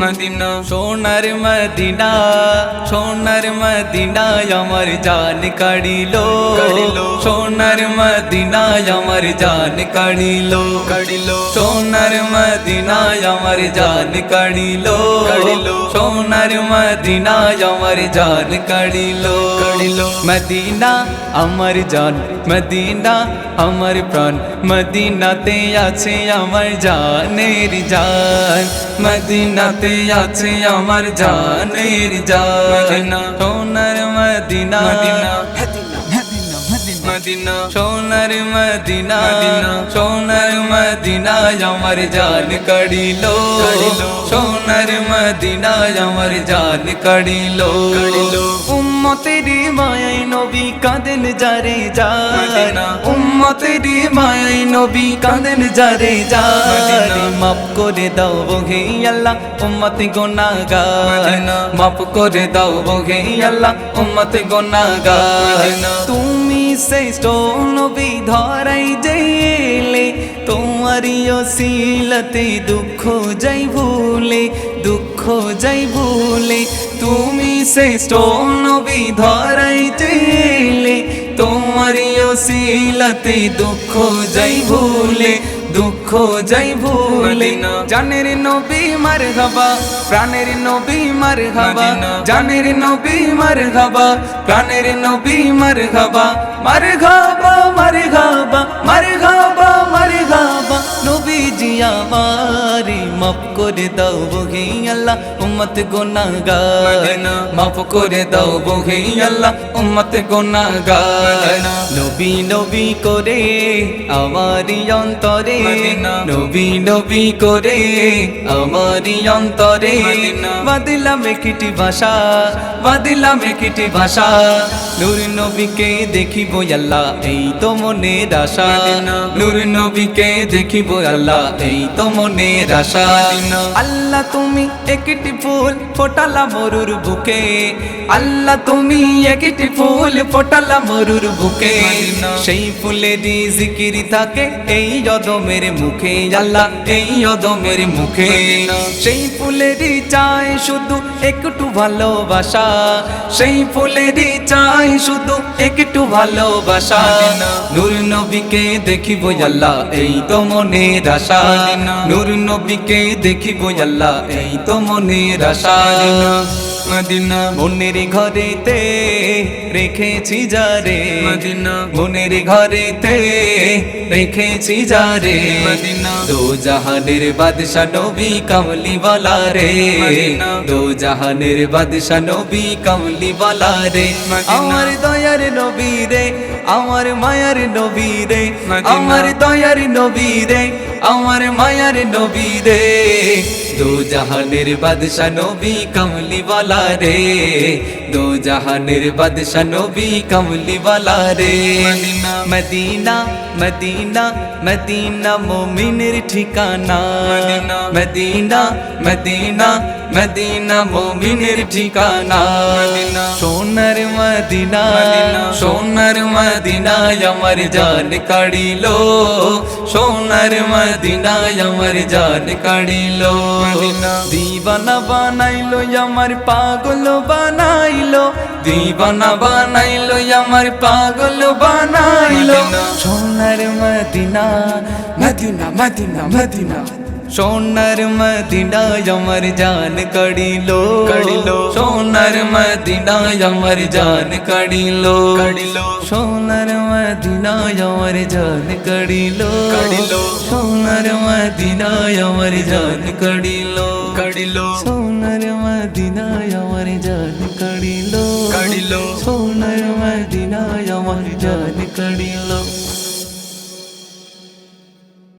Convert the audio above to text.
Medina সোনার Medina সোনার মদিনায় আমার জান কাড়িলো। সোনার মদিনায় আমার জান কাড়িলো কাড়িলো। সোনার মদিনায় আমার জান কাড়িলো। সোনার মদিনায় আমার জান কাড়িলো। মদিনা আমার জান মদিনা আমার প্রাণ মদিনাতে আছে আমার জানের জান মদিনাতে আছে আমার জানের জান মদিনা। সোনার Medina Medina Medina Medina Medina সোনার মদিনা মদিনা। সোনার মদিনা আমার জান কাড়িলো কাড়িলো। সোনার মদিনা আমার জান কাড়িলো কাড়িলো। উম্মতের মায়াই নবী কাঁদেন যারে মদিনা। উম্মতের মায়াই নবী কাঁদেন যারে মদিনা। মাফ করে দাও হে আল্লাহ উম্মত গোনাগার। মাফ করে দাও হে আল্লাহ উম্মত গোনাগার তুমি শ্রেষ্ঠ নবী ধরাই জেলে তোমারই অশীলতে দুঃখ যাই ভুলে দুঃখ যাই ভুলে তুমি শ্রেষ্ঠ নবী ধরাই জেলে তোমারই অশীলতে দুঃখ যাই ভুলে দুঃখ যাই ভুলে। জানের নবী মার খাবা প্রাণের নবী মার মদিনা। জানের নবী মার খাবা প্রাণের নবী মার খাবা মার খাবা মার খাবা করে দাও বহে আল্লাহ উম্মত গোনাগার। মাফ করে দাও বহে আল্লাহ উম্মত গোনাগার। নবী নবী করে আমারি অন্তরে। নবী নবী করে আমারি অন্তরে। বাদিলাম একটি ভাষা বাদিলাম একটি ভাষা। নূর নবীকে দেখিব আল্লাহ এই তো মনের আশা। মদিনা। নূর নবীকে দেখিব আল্লাহ এই তো মনের আশা। মদিনা। আল্লাহ তুমি একটি ফুল ফোটালা মরুর বুকে আল্লাহ তুমি একটি ফুল ফোটালা মরুর বুকে। সেই ফুলের জিকির থাকে এই যদমের মুখে আল্লাহ, এই যদমের মুখে। সেই ফুলেরই চাই শুধু একটু ভালোবাসা সেই ফুলেরই চাই শুধু একটু ভালোবাসা। নূর নবীকে দেখিব আল্লাহ, এই তো মনের আশা। নূর নবীকে দেখিব আল্লাহ এই তো মনের আশা মদিনা মনের ঘরেতে রেখেছি যারে মদিনা মনের ঘরেতে রেখেছি যারে মদিনা। দো জাহানের বাদশা নবী কমলি বালা রে। দো জাহানের বাদশা নবী কমলি বালা রে। আমার দয়ার নবী রে আমার মায়ার নবী রে। আমার দয়ার নবী রে আমার মায়ার নবী রে দো জাহানের বাদশা নবী কমলি বালা রে দো জাহানের বাদশা নবী কমলি বালা রে মদিনা। মদিনা মদিনা মোমিনের ঠিকানা মদিনা। মদিনা মদিনা মোমিনের ঠিকানা। সোনার মদিনা। সোনার মদিনা আমার জান কাড়িলো সোনার মদিনা আমার জান কাড়িলো। দিবানা বানাইলো আমার পাগল বানাইলো দিবানা বানাইলো আমার পাগল বানাইলো। সোনার মদিনা মদিনা মদিনা মদিনা সোনার মদিনা আমার জান কাড়িলো কাড়িলো। সোনার মদিনা আমার জান কাড়িলো কাড়িলো। সোনার মদিনা আমার জান কাড়িলো কাড়িলো। সোনার মদিনা আমার জান কাড়িলো কাড়িলো সোনার মদিনা আমার জান কাড়িলো কাড়িলো। সোনার মদিনা আমার জান কাড়িলো